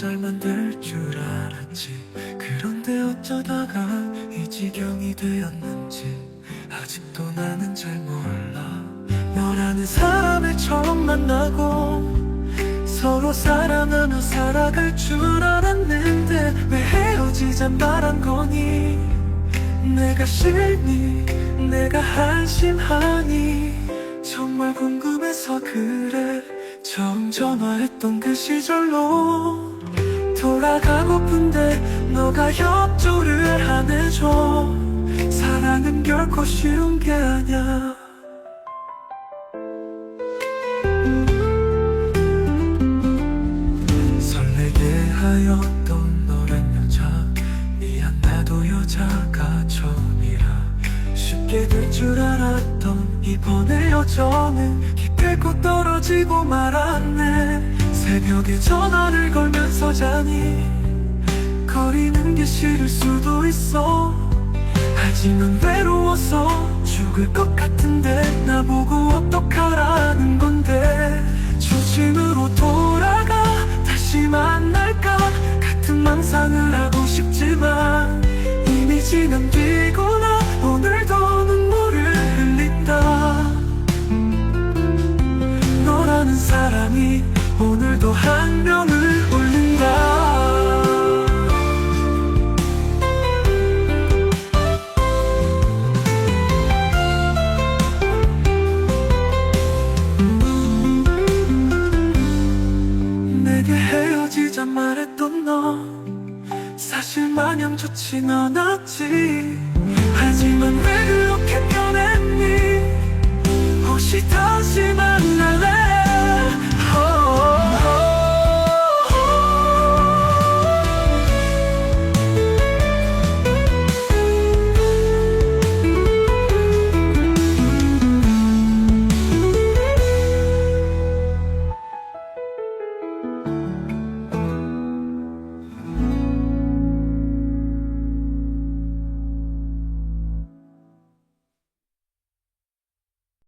잘 만들 줄 알았지. 그런데 어쩌다가 이 지경이 되었는지 아직도 나는 잘 몰라. 너라는 사람을 처음 만나고 서로 사랑하며 살아갈 줄 알았는데 왜 헤어지자 말한 거니? 내가 싫니? 내가 한심하니? 정말 궁금해서 그래. 처음 전화했던 그 시절로 돌아가고픈데 너가 협조를 안 해줘. 사랑은 결코 쉬운 게 아냐 설레게 하였던 너란 여자 미안 나도 여자가 처음이라. 쉽게 될 줄 알았던 이번에 여정은 기필코 떨어지고 말았네 새벽에 전화를 걸면서 자니 거리는 게 싫을 수도 있어. 하지만 외로워서 죽을 것 같은데 나보고 어떡하 헤어지자 말했던 너. 사실 마냥 좋진 않았지. 하지만 왜 그렇게 변했니?